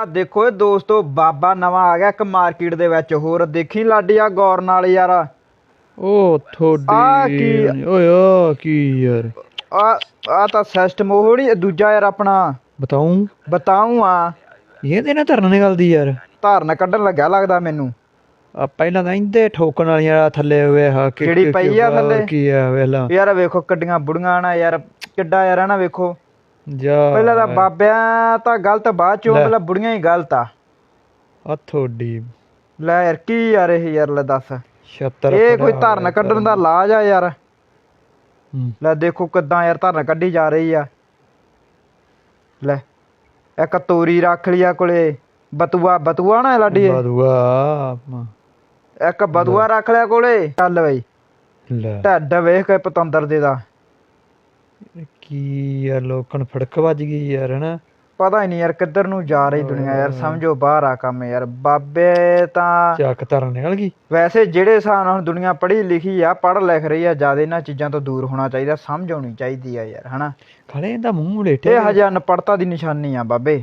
ਆ ਦੇਖੋ ਇਹ ਦੋਸਤੋ ਬਾਬਾ ਨਵਾਂ ਆ ਗਿਆ ਇੱਕ ਮਾਰਕੀਟ ਦੇ ਵਿੱਚ। ਹੋਰ ਦੇਖੀ ਲਾਡੀਆ ਗੌਰ ਨਾਲ ਯਾਰ। ਆ ਉਹ ਆਹ ਕੀ- ਥੋੜੀ ਓਏ ਆ ਕੀ ਯਾਰ। ਆ ਤਾਂ ਸਿਸਟਮ ਉਹ ਨਹੀਂ ਦੂਜਾ ਯਾਰ ਆਪਣਾ। ਬਤਾਉਂ ਬਤਾਉਂ ਆ। ਇਹ ਤੇ ਨਾ ਧਰਨ ਨਿਕਲਦੀ ਯਾਰ। ਧਾਰਨ ਕੱਢਣ ਲੱਗਿਆ ਲੱਗਦਾ ਮੈਨੂੰ। ਆ ਪਹਿਲਾਂ ਤਾਂ ਇੰਦੇ ਠੋਕਣ ਵਾਲੀਆਂ ਥੱਲੇ ਹੋਏ ਹਾ ਕਿ ਜਿਹੜੀ ਪਈ ਆ ਥੱਲੇ? ਕੀ ਆ ਵੇਲਾ ਯਾਰ ਵੇਖੋ ਕੱਡੀਆਂ ਬੁੜੀਆਂ ਨਾ ਯਾਰ। ਕਿੱਡਾ ਯਾਰ ਨਾ ਵੇਖੋ। ਜਾ ਪਹਿਲਾਂ ਤਾਂ ਬਾਬਿਆਂ ਤਾਂ ਗਲਤ ਬਾਅਦ ਚੋਂ ਲੈ। ਪਹਿਲਾਂ ਬੁੜੀਆਂ ਹੀ ਗਲਤ ਆ। ਆ ਥੋੜੀ ਲੈ ਯਾਰ ਕੀ ਯਾਰ ਇਹ ਯਾਰ ਲੈ ਦੱਸ। 76 ਇਹ ਕੋਈ ਧਰਨ ਕੱਢਣ ਦਾ ਲਾਜ ਆ ਯਾਰ। ਹੂੰ। ਲੈ ਦੇਖੋ ਕਿੱਦਾਂ ਯਾਰ ਧਰਨ ਕੱਢੀ ਜਾ ਰਹੀ ਆ। ਲੈ ਇੱਕ ਤੋਰੀ ਰੱਖ ਲਿਆ ਕੋਲੇ। ਬਤੂਆ ਬਤੂਆ ਨਾ ਲਾਡੀ। ਇਹ? ਬਦੂਆ ਇੱਕ ਬਤੂਆ ਰੱਖ ਲਿਆ ਕੋਲੇ। ਚੱਲ ਬਈ। ਲੈ। ਢੱਡ ਵੇਖ ਕੇ ਪਤੰਦਰ ਦੇ ਦਾ। ਕੀ ਯਾਰ ਲੋਕਾਂ ਨੂੰ ਫੜਕ ਵੱਜ ਗਈ ਯਾਰ ਹਨਾ? ਪਤਾ ਹੀ ਨਹੀਂ ਯਾਰ ਕਿੱਧਰ ਨੂੰ ਜਾ ਰਹੀ ਦੁਨੀਆ ਯਾਰ ਸਮਝੋ ਬਾਹਰ ਆ ਕੰਮ ਯਾਰ। ਬਾਬੇ ਤਾਂ ਚੱਕ ਧਰਨ ਨਿਕਲ ਗਈ। ਵੈਸੇ ਜਿਹੜੇ ਹਿਸਾਬ ਨਾਲ ਦੁਨੀਆ ਪੜ੍ਹੀ ਲਿਖੀ ਆ ਪੜ੍ਹ ਲਿਖ ਰਹੀ ਆ ਜ਼ਿਆਦਾ ਇਹਨਾਂ ਚੀਜ਼ਾਂ ਤੋਂ ਦੂਰ ਹੋਣਾ ਚਾਹੀਦਾ ਸਮਝ ਆਉਣੀ ਚਾਹੀਦੀ ਆ ਯਾਰ ਹਨਾ? ਖੜੇ ਇਹਦਾ ਮੂੰਹ ਲੇਟੇ ਇਹ ਹਜੇ ਅਨਪੜਤਾ ਦੀ ਨਿਸ਼ਾਨੀ ਆ ਬਾਬੇ।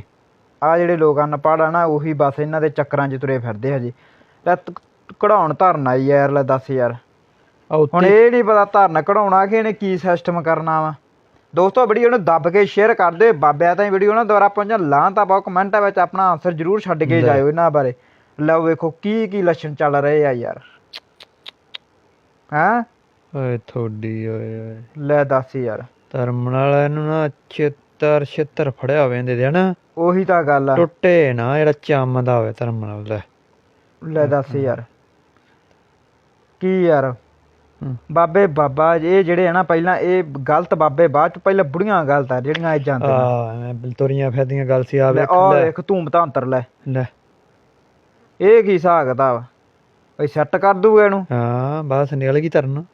ਆ ਜਿਹੜੇ ਲੋਕ ਅਨਪੜ੍ਹ ਆ ਨਾ ਉਹੀ ਬਸ ਇਹਨਾਂ ਦੇ ਚੱਕਰਾਂ 'ਚ ਤੁਰੇ ਫਿਰਦੇ ਹਜੇ। ਲੈ ਕਢਾਉਣ ਧਰਨ ਯਾਰ ਲੈ ਦੱਸ ਯਾਰ। ਹੁਣ ਇਹ ਨਹੀਂ ਪਤਾ ਧਰਨ ਕਢਾਉਣਾ ਕਿ ਇਹਨੇ ਕੀ ਸਿਸਟਮ ਕਰਨਾ ਵਾ। ਦੋਸਤੋ ਵੀਡੀਓ ਨੂੰ ਦੱਬ ਕੇ ਸ਼ੇਅਰ ਕਰ ਦਿਓ। ਬਾਬਿਆਂ ਤਾਂ ਵੀਡੀਓ ਨਾ ਦੁਆਰਾ ਪਹੁੰਚਣ। ਲਾਂ ਤਾਂ ਪਾਓ ਕਮੈਂਟਾਂ ਵਿੱਚ ਆਪਣਾ ਆਨਸਰ ਜ਼ਰੂਰ ਛੱਡ ਕੇ। ਜਾਇਓ ਇਹਨਾਂ ਬਾਰੇ। ਲਓ ਵੇਖੋ ਕੀ ਕੀ ਲੱਛਣ ਚੱਲ ਰਹੇ ਆ ਯਾਰ। ਹੈਂ? ਓਏ ਥੋੜੀ ਓਏ ਓਏ। ਲੈ ਦੱਸ ਯਾਰ। ਧਰਮ ਵਾਲਿਆਂ ਨੂੰ ਨਾ ਛਿੱਤਰ ਛਿੱਤਰ ਫੜਿਆ ਹੋਵੇ ਇਹਦੇ ਦੇ ਹਨਾ? ਉਹੀ ਤਾਂ ਗੱਲ ਆ। ਟੁੱਟੇ ਨਾ ਜਿਹੜਾ ਚੰਮਦਾ ਹੋਵੇ ਧਰਮ ਨਾਲ ਲੈ ਦੱਸ ਯਾਰ। ਕੀ ਯਾਰ। ਬਾਬੇ ਬਾਬਾ ਇਹ ਜਿਹੜੇ ਆ ਨਾ ਪਹਿਲਾਂ ਇਹ ਗਲਤ ਬਾਬੇ ਬਾਅਦ ਚ ਪਹਿਲਾਂ ਬੁੜੀਆਂ ਗਲਤ ਆ ਜਿਹੜੀਆਂ ਇਹ ਜਾਂਦੇ ਆ ਮੈਂ ਬਿਲਤੋਰੀਆਂ ਫੈਦੀਆਂ ਗੱਲ ਸੀ ਆ ਵੇਖ ਲੈ। ਵੇਖ ਧੂਮ ਧਾਂਤਰ ਲੈ। ਲੈ। ਇਹ ਕੀ ਹਿਸਾਬ ਕਿਤਾਬ ਓਏ ਸੈੱਟ ਕਰ ਦੂਗਾ ਇਹਨੂੰ। ਹਾਂ ਬਸ ਨਿਕਲ ਗਈ ਧਰਨ।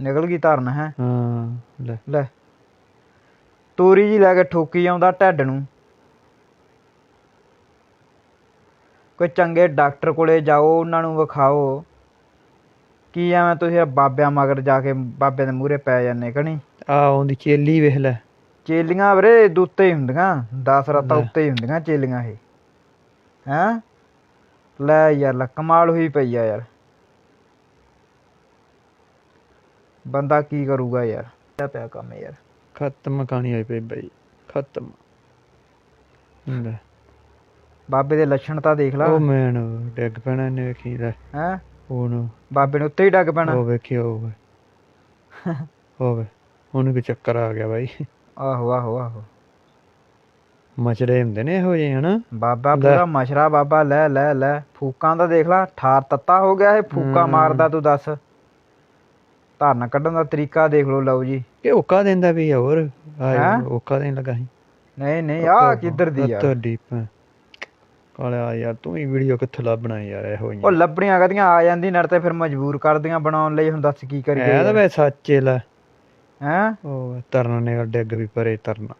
ਨਿਕਲ ਗਈ ਧਰਨ ਹੈ। ਹਾਂ ਲੈ। ਲੈ। ਤੋਰੀ ਜੀ ਲੈ ਕੇ ਠੋਕੀ ਆਉਂਦਾ ਢੱਡ ਨੂੰ। ਕੋਈ ਚੰਗੇ ਡਾਕਟਰ ਕੋਲੇ ਜਾਓ ਉਹਨਾਂ ਨੂੰ ਵਿਖਾਓ। ਕੀ ਐਵੇਂ ਤੁਸੀਂ ਇਹ ਬਾਬਿਆਂ ਮਗਰ ਜਾ ਕੇ ਬਾਬੇ ਦੇ ਮੂਹਰੇ ਪੈ ਜਾਂਦੇ ਕਣੀ ਆ ਆਉਂਦੀ ਚੇਲੀ ਵੇਖ ਲੈ। ਚੇਲੀਆਂ ਵੀਰੇ ਦੇ ਉੱਤੇ ਹੀ ਹੁੰਦੀਆਂ 10 ਰਾਤਾਂ। ਉੱਤੇ ਹੀ ਹੁੰਦੀਆਂ ਚੇਲੀਆਂ ਇਹ। ਹੈਂ? ਲੈ ਯਾਰ ਲੈ ਕਮਾਲ ਹੋਈ ਪਈ ਆ ਯਾਰ। ਬੰਦਾ ਕੀ ਕਰੂਗਾ ਯਾਰ? ਕਿਆ ਪਿਆ ਕੰਮ ਯਾਰ? ਖਤਮ ਕਹਾਣੀ ਹੋਈ ਪਈ ਬਈ ਖਤਮ। ਲੈ। ਬਾਬੇ ਦੇ ਲੱਛਣ ਤਾਂ ਦੇਖ ਲਾ। ਉਹ ਮੈਨ ਡਿੱਗ ਪੈਣਾ ਇਹਨੇ ਵੇਖੀ ਲੈ। ਹੈਂ? ਬਾਬੇ ਨੂੰ ਉੱਤੇ ਹੀ ਡੱਗ ਪੈਣਾ। ਉਹ ਵੇਖਿਓ ਹੋਵੇ ਹੋਵੇ ਉਹਨੂੰ ਕੀ ਚੱਕਰ ਆ ਗਿਆ ਬਾਈ। ਆਹੋ ਆਹੋ ਆਹੋ। ਮਚੜੇ ਹੁੰਦੇ ਨੇ ਇਹੋ ਜਿਹੇ ਹਨਾ? ਬਾਬਾ। ਪੂਰਾ ਮਸ਼ਰਾ ਬਾਬਾ ਲੈ ਲੈ ਲੈ। ਫੂਕਾਂ ਦਾ ਦੇਖ ਲਾ ਠਾਰ ਤੱਤਾ ਹੋ ਗਿਆ ਇਹ ਫੂਕਾ। ਮਾਰਦਾ ਤੂੰ ਦੱਸ। ਧਰਨ ਕੱਢਣ ਦਾ ਤਰੀਕਾ ਦੇਖ ਲਓ ਲਓ ਜੀ। ਕਿ ਓਕਾ ਦਿੰਦਾ ਵੀ ਆ ਹੋਰ। ਹੈਂ? ਆ ਓਕਾ ਦੇਣ ਲੱਗਾ ਸੀ। ਨਹੀਂ ਨਹੀਂ ਆ ਕਿੱਧਰ ਦੀ ਯਾਰ ਤੁਹਾਡੀ ਕਾਲਿਆ ਯਾਰ ਤੂੰ ਹੀ ਵੀਡੀਓ ਕਿੱਥੇ ਲੱਭਣਾ ਯਾਰ ਇਹੋ ਉਹ ਜਿਹੀਆਂ। ਲੱਭਣੀਆਂ ਕਦੀਆਂ ਆ ਜਾਂਦੀ ਨੜ ਤੇ ਫਿਰ ਮਜਬੂਰ ਕਰਦੀਆਂ ਬਣਾਉਣ ਲਈ ਹੁਣ ਦੱਸ ਕੀ ਹੈ ਕਰੀਏ ਤਾਂ ਵੇ ਸੱਚੇ ਲੈ। ਹੈਂ? ਉਹ ਤਰਨਾ ਨੇ ਡਿੱਗ ਵੀ ਪਰੇ ਤਰਨਾ।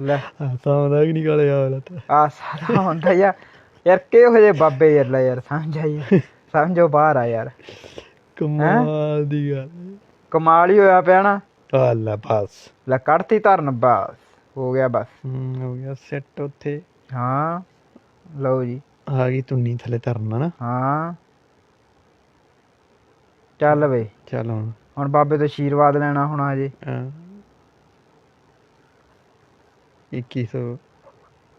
ਲੈ। ਸਾਉਂਦਾ ਕਿ ਨਹੀਂ ਕਾਲਿਆ ਵਾਲਾ ਤਾਂ। ਆ ਸਾਰਾ ਹੁੰਦਾ ਯਾਰ ਯਾਰ ਕਿਹੋ ਜਿਹੇ ਬਾਬੇ ਯਾਰ ਲੈ ਯਾਰ ਸਮਝ ਆਈ ਸਮਝੋ ਬਾਹਰ ਆ ਯਾਰ। ਕਮਾਲ ਦੀ ਗੱਲ। ਕਮਾਲ ਹੀ ਹੋਇਆ ਪਿਆ ਨਾ। ਆ ਲੈ ਬਸ। ਲੈ ਕੱਢਤੀ ਧਰਨ ਬਸ। ਹੋ ਗਿਆ ਬਸ। ਹੂੰ ਹੋ ਗਿਆ ਸੈੱਟ ਉੱਥੇ। ਹਾਂ ਲਓ ਜੀ। ਆ ਗਈ ਤੁੰਨੀ ਥੱਲੇ ਤਰਨਾ ਨਾ। ਹਾਂ। ਚੱਲ ਵੇ। ਚੱਲ ਹੁਣ। ਹੁਣ ਬਾਬੇ ਤੋਂ ਆਸ਼ੀਰਵਾਦ ਲੈਣਾ ਹੁਣ ਹਜੇ ਹਾਂ। 2100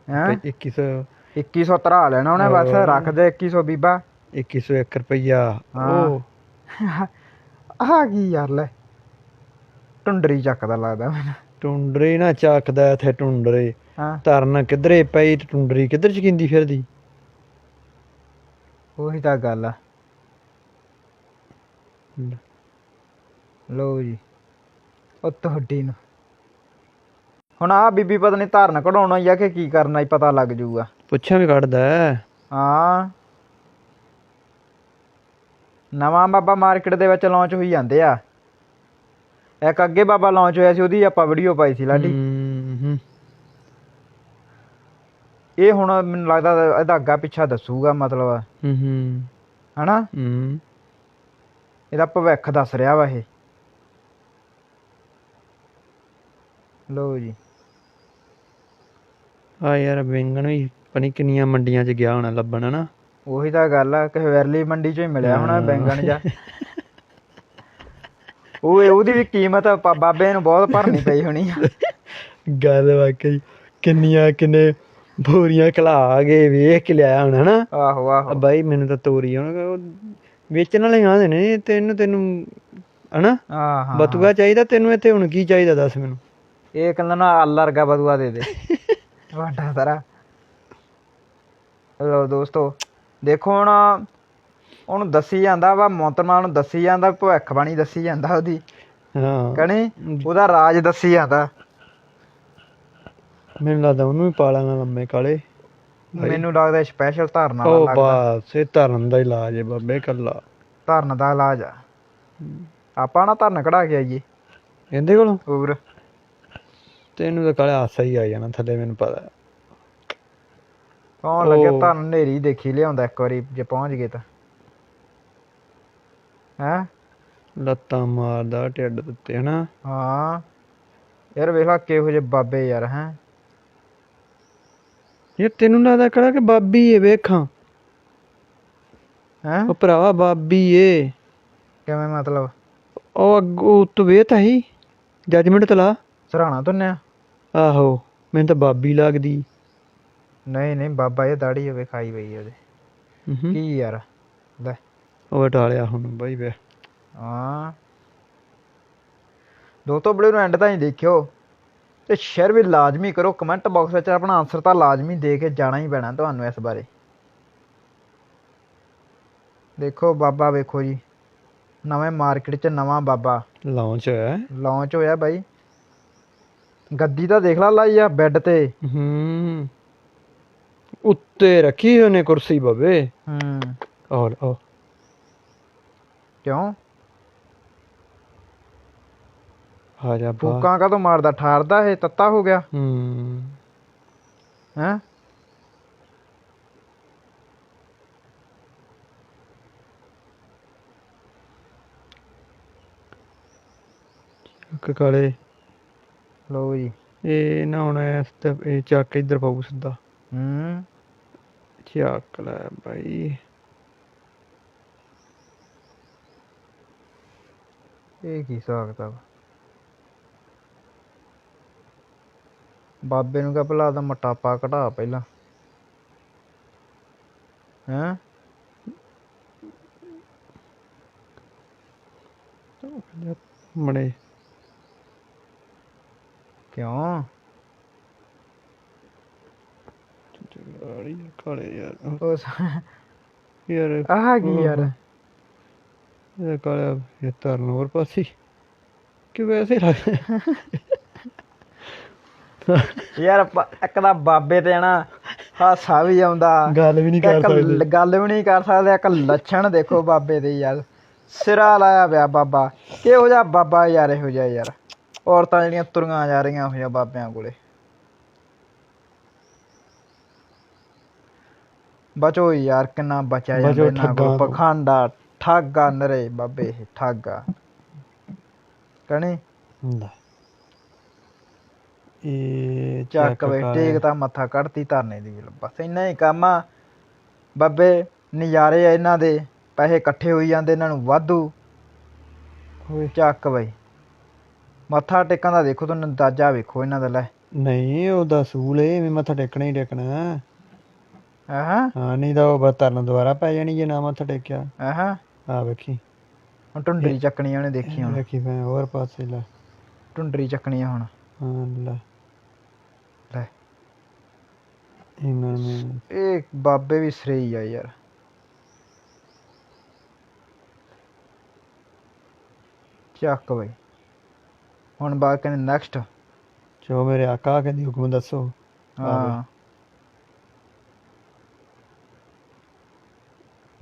ਹੈ? 2100 2100 ਧਰਾ ਲੈਣਾ ਉਹਨੇ ਬਸ। ਰੱਖ ਦੇ 2100 ਬੀਬਾ। 2101 ਰੁਪਈਆ। ਉਹ ਆ ਕੀ ਯਾਰ ਲੈ। ਟੁੰਡਰੀ ਚੱਕਦਾ ਲੱਗਦਾ ਮੈਨੂੰ। ਟੁੰਡਰੇ ਨਾ ਚੱਕਦਾ ਇੱਥੇ ਟੁੰਡਰੇ। ਹਾਂ। ਧਰਨ ਕਿਧਰੇ ਪਈ ਤੇ ਟੁੰਡਰੀ ਕਿੱਧਰ ਚਕਿੰਦੀ ਫਿਰਦੀ? ਉਹੀ ਤਾਂ ਗੱਲ ਆ। ਲਓ ਜੀ ਉਹ ਤੁਹਾਡੀ ਨੂੰ। ਹੁਣ ਆ ਬੀਬੀ ਪਤਾ ਨਹੀਂ ਧਾਰਨ ਕਢਾਉਣਾ ਜਾਂ ਕਿ ਕੀ ਕਰਨਾ ਹੀ ਪਤਾ ਲੱਗ ਜਾਊਗਾ। ਪੁੱਛਾਂ ਵੀ ਕੱਢਦਾ। ਹਾਂ। ਨਵਾਂ ਬਾਬਾ ਮਾਰਕੀਟ ਦੇ ਵਿੱਚ ਲਾਂਚ ਹੋਈ ਜਾਂਦੇ ਆ। ਇੱਕ ਅੱਗੇ ਬਾਬਾ ਲਾਂਚ ਹੋਇਆ ਸੀ ਉਹਦੀ ਆਪਾਂ ਵੀਡੀਓ ਪਾਈ ਸੀ ਲਾਡੀ। ਹੂੰ ਇਹ ਹੁਣ ਮੈਨੂੰ ਲੱਗਦਾ ਇਹਦਾ ਅੱਗਾ ਪਿੱਛਾ ਦੱਸੂਗਾ ਮਤਲਬ। ਹੂੰ ਹੂੰ। ਹਨਾ? ਹੂੰ। ਇਹਦਾ ਭਵਿੱਖ ਦੱਸ ਰਿਹਾ ਵਾ ਇਹ। ਲਓ ਜੀ। ਆ ਯਾਰ ਬੈਂਗਣ ਵੀ ਪਣੀ ਕਿੰਨੀਆਂ ਮੰਡੀਆਂ 'ਚ ਗਿਆ ਹੋਣਾ ਲੱਭਣ ਹਨਾ? ਉਹੀ ਤਾਂ ਗੱਲ ਆ ਕਿ ਵੈਰਲੀ ਮੰਡੀ ਚੋਂ ਹੀ ਮਿਲਿਆ ਹੋਣਾ। ਬੈਂਗਣ ਜਾ। ਉਹ ਉਹਦੀ ਵੀ ਕੀਮਤ ਪਾ- ਬਾਬੇ ਨੂੰ ਬਹੁਤ ਭਰਨੀ ਪਈ ਹੋਣੀ ਆ। ਗੱਲ ਵਾਕਈ ਕਿੰਨੀਆਂ ਕਿੰਨੇ ਬੋਰੀਆਂ ਖਲਾ ਕੇ ਵੇਖ ਕੇ ਲਿਆਇਆ ਹੋਣਾ ਹਨਾ? ਆਹੋ ਆ ਆਹੋ ਬਾਈ ਮੈਨੂੰ ਤਾਂ ਤੋਰੀ ਹੁਣ ਉਹ ਵੇਚਣ ਵਾਲੇ ਆਂਦੇ ਨੇ ਤੈਨੂੰ ਤੈਨੂੰ ਹਨਾ? ਹਾਂ ਹਾਂ। ਬਤੂਆ ਚਾਹੀਦਾ ਤੈਨੂੰ ਇੱਥੇ ਹੁਣ ਕੀ ਚਾਹੀਦਾ ਦੱਸ ਮੈਨੂੰ? ਇਹ ਕਹਿੰਦਾ ਨਾ ਆਲਾ ਵਰਗਾ ਬਦੂਆ ਦੇ ਦੇ। ਵੱਡਾ ਤਰਾ ਲੋ ਦੋਸਤੋ ਦੇਖੋ ਹੁਣ ਉਹਨੂੰ ਦੱਸੀ ਜਾਂਦਾ ਵਾ ਮੋਤਮਾ ਨੂੰ ਦੱਸੀ ਜਾਂਦਾ ਭਵਿੱਖਬਾਣੀ ਦੱਸੀ ਜਾਂਦਾ ਉਹਦੀ। ਹਾਂ। ਕਹਣੀ ਉਹਦਾ ਰਾਜ ਦੱਸੀ ਜਾਂਦਾ। ਮੈਨੂੰ ਲੱਗਦਾ ਉਹਨੂੰ ਵੀ ਪਾ ਲਾਂਗਾ ਲੰਮੇ ਕਾਲੇ। ਮੈਨੂੰ ਲੱਗਦਾ ਸਪੈਸ਼ਲ ਧਰਨ ਉਹ ਲੱਗਦਾ। ਬਸ ਇਹ ਧਰਨ ਦਾ ਇਲਾਜ ਹੈ ਬਾਬੇ ਕੱਲਾ ਧਰਨ ਦਾ ਇਲਾਜ ਆ। ਆਪਾਂ ਨਾ ਧਰਨ ਕਢਾ ਕੇ ਆਈਏ। ਇਹਦੇ ਕੋਲੋਂ? ਹੋਰ। ਤੈਨੂੰ ਤਾਂ ਕਾਲੇ ਹਾਸਾ ਹੀ ਆ ਜਾਣਾ ਥੱਲੇ ਮੈਨੂੰ ਪਤਾ। ਕੌਣ ਲੱਗੇ ਉਹ। ਧਰਨ ਨੇਰੀ ਦੇਖੀ ਲਿਆਉਂਦਾ ਇੱਕ ਵਾਰੀ ਜੇ ਪਹੁੰਚ ਗਏ ਤਾਂ। ਹੈ? ਲੱਤਾਂ ਮਾਰਦਾ ਢਿੱਡ ਉੱਤੇ ਹਨਾ? ਹਾਂ। ਯਾਰ ਵੇਖ ਲਾ ਕਿਹੋ ਜਿਹੇ ਬਾਬੇ ਯਾਰ ਹੈ? ਇਹ ਤੈਨੂੰ ਲੱਗਦਾ ਕਿਹੜਾ ਕਿ ਬਾਬੀ ਏ ਵੇਖਾਂ। ਹੈ? ਉਹ ਭਰਾਵਾ ਬਾਬੀ ਏ। ਕਿਵੇਂ ਮਤਲਬ? ਉਹ ਅੱਗੋਂ ਉੱਤੋਂ ਵੇਖ ਹੀ ਜੱਜਮੈਂਟ ਤਲਾ ਸਰਾਣਾ ਤੁੰਨਿਆ ਆਹੋ ਮੈਨੂੰ ਤਾਂ ਬਾਬੀ ਲੱਗਦੀ। ਨਹੀਂ ਨਹੀਂ ਬਾਬਾ ਇਹ ਦਾੜੀ ਹੋਵੇ ਖਾਈ ਪਈ ਉਹਦੇ। ਹੂੰ। ਕੀ ਯਾਰ? ਲੈ। ਉਹ ਟਾਲਿਆ ਹੁਣ ਬਾਈ ਵੇ। ਹਾਂ। ਦੋਸਤੋ ਵੀਡੀਓ ਨੂੰ ਐਂਡ ਤਾਈਂ ਦੇਖਿਓ। ਤੇ ਸ਼ੇਅਰ ਵੀ ਲਾਜ਼ਮੀ ਕਰੋ ਕਮੈਂਟ ਬਾਕਸ ਵਿੱਚ ਆਪਣਾ ਆਨਸਰ ਤਾਂ ਲਾਜ਼ਮੀ ਦੇ ਕੇ ਜਾਣਾ ਹੀ ਪੈਣਾ ਤੁਹਾਨੂੰ ਇਸ ਬਾਰੇ। ਦੇਖੋ ਬਾਬਾ ਵੇਖੋ ਜੀ ਨਵੇਂ ਮਾਰਕੀਟ 'ਚ ਨਵਾਂ ਬਾਬਾ। ਲਾਂਚ ਹੋਇਆ ਲਾਂਚ ਹੋਇਆ ਬਾਈ। ਗੱਦੀ ਤਾਂ ਦੇਖ ਲਾ ਲਾਈ ਆ ਬੈੱਡ ਤੇ। ਹੂੰ। ਉੱਤੇ ਰੱਖੀ ਉਹਨੇ ਕੁਰਸੀ ਬਾਬੇ। ਹੂੰ। ਔਰ ਉਹ ਕਿਉਂ? ਆ ਜਾ ਬਾ ਫੂਕਾਂ ਕਦੋਂ ਮਾਰਦਾ? ਠਾਰਦਾ ਇਹ ਤੱਤਾ ਹੋ ਗਿਆ। ਹੂੰ। ਹੈ? ਕਾਲੇ। ਲਓ ਜੀ। ਇਹ ਨਾ ਹੁਣ ਇਸ ਤੇ ਇਹ ਚੱਕ ਇੱਧਰ ਪਾਉ ਸਿੱਧਾ। ਹੂੰ। ਚੱਕ ਲੈ ਬਾਈ। ਇਹ ਕੀ ਹਿਸਾਬ ਕਿਤਾਬ? ਬਾਬੇ ਨੂੰ ਕਹ ਭਲਾ ਦਾ ਮੋਟਾਪਾ ਘਟਾ ਪਹਿਲਾਂ। ਹੈਂ? ਮੜੇ। ਕਿਉਂ? ਕਾਲੀ ਕਾਲੇ ਯਾਰ। ਉਸ ਯਾਰ। ਆਹ ਕੀ ਯਾਰ? ਇਹ ਕਾਲਾ ਇਹ ਤਰਨ ਹੋਰ ਪਾਸੀ। ਕਿ ਵੈਸੇ ਲੱਗ ਯਾਰ ਇੱਕ ਤਾਂ ਬਾਬੇ ਤੇ ਨਾ ਹਾਸਾ ਵੀ ਆਉਂਦਾ। ਗੱਲ ਵੀ ਨਹੀਂ ਕਰ ਸਕਦੇ। ਗੱਲ ਵੀ ਨਹੀਂ ਕਰ ਸਕਦੇ ਇੱਕ ਲੱਛਣ ਦੇਖੋ ਬਾਬੇ ਦੇ ਯਾਰ। ਸਿਰਾ ਲਾਇਆ ਪਿਆ ਬਾਬਾ। ਕਿਹੋ ਜਿਹਾ ਬਾਬਾ ਯਾਰ ਇਹੋ ਜਿਹਾ ਯਾਰ। ਔਰਤਾਂ ਜਿਹੜੀਆਂ ਤੁਰੀਆਂ ਜਾ ਰਹੀਆਂ ਜਿਹਾ ਬਾਬਿਆਂ ਕੋਲੇ। ਬਚੋ ਯਾਰ ਕਿੰਨਾ ਬਚਿਆ ਬਚੋ ਜਾਂਦਾ ਇਹਨਾਂ ਕੋਲ। ਪਖੰਡਾ ਠੱਗਾ ਨਰੇ ਬਾਬੇ ਇਹ ਠੱਗਾ। ਕਹਣੀ ਹੁੰਦਾ ਇਹ ਚੱਕ ਵੇ। ਟੇਕ ਤਾਂ ਮੱਥਾ ਕੱਢਤੀ ਧਰਨੇ ਦੀ ਬਸ ਇੰਨਾ ਹੀ ਕੰਮ ਆ। ਬੱਬੇ ਨਜ਼ਾਰੇ ਆ ਇਹਨਾਂ ਦੇ। ਪੈਸੇ ਇਕੱਠੇ ਹੋਈ ਜਾਂਦੇ ਇਹਨਾਂ ਨੂੰ ਵਾਧੂ। ਓਏ। ਚੱਕ ਬਈ। ਮੱਥਾ ਟੇਕਣ ਦਾ ਦੇਖੋ ਤੁਹਾਨੂੰ ਅੰਦਾਜ਼ਾ ਵੇਖੋ ਇਹਨਾਂ ਦਾ ਲੈ। ਨਹੀਂ ਉਹਦਾ ਸੂਲ ਏ ਐਵੇਂ ਮੱਥਾ ਟੇਕਣਾ ਹੀ ਟੇਕਣਾ। ਆਹਾਂ। ਹਾਂ ਨਹੀਂ ਤਾਂ ਉਹ ਬਸ ਦੁਆਰਾ ਪੈ ਜਾਣੀ ਜੇ ਨਾ ਮੱਥਾ ਟੇਕਿਆ। ਆਹਾਂ। ਆ ਵੇਖੀ। ਹੁਣ ਟੁੰਡਰੀ ਚੱਕਣੀ ਆ ਉਹਨੇ ਦੇਖੀ ਹੁਣ। ਵੇਖੀ ਮੈਂ ਹੋਰ ਪਾਸੇ ਲੈ। ਟੁੰਡਰੀ ਚੱਕਣੀ ਆ ਹੁਣ। ਹਾਂ ਲੈ। ਲੈ। ਇਹਨਾਂ ਨੇ ਇਹ ਬਾਬੇ ਵੀ ਸਰੇਈ ਆ ਯਾਰ। ਚੱਕ ਬਈ। ਹੁਣ ਬਾਅਦ ਕਹਿੰਦੇ ਨੈਕਸਟ ਜੋ ਮੇਰੇ ਆਕਾ ਕਹਿੰਦੀ ਹੁਕਮ ਦੱਸੋ। ਹਾਂ।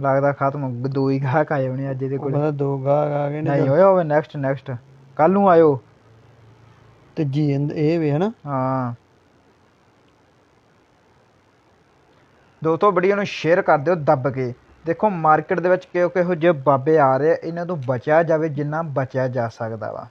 ਲੱਗਦਾ ਖਤਮ ਦੋ ਹੀ ਗਾਹਕ ਆਏ ਹੋਣੇ ਅੱਜ ਇਹਦੇ ਕੋਲ। ਪਤਾ ਦੋ ਗਾਹਕ ਆ ਗਏ ਨਹੀਂ ਨੇ ਹੋਇਆ ਹੋਵੇ ਨੈਕਸਟ ਨੈਕਸਟ ਕੱਲ ਨੂੰ ਆਇਓ। ਤੇ ਜੀ ਇਹ ਵੀ ਹਨਾ। ਹਾਂ। ਦੋਸਤੋ ਵੀਡੀਓ ਨੂੰ ਸ਼ੇਅਰ ਕਰ ਦਿਓ ਦੱਬ ਕੇ। ਦੇਖੋ ਮਾਰਕੀਟ ਦੇ ਵਿੱਚ ਕਿਹੋ ਕਿਹੋ ਜਿਹੇ ਬਾਬੇ ਆ ਰਹੇ ਇਹਨਾਂ ਤੋਂ ਬਚਿਆ ਜਾਵੇ ਜਿੰਨਾ ਬਚਿਆ ਜਾ ਸਕਦਾ ਵਾ।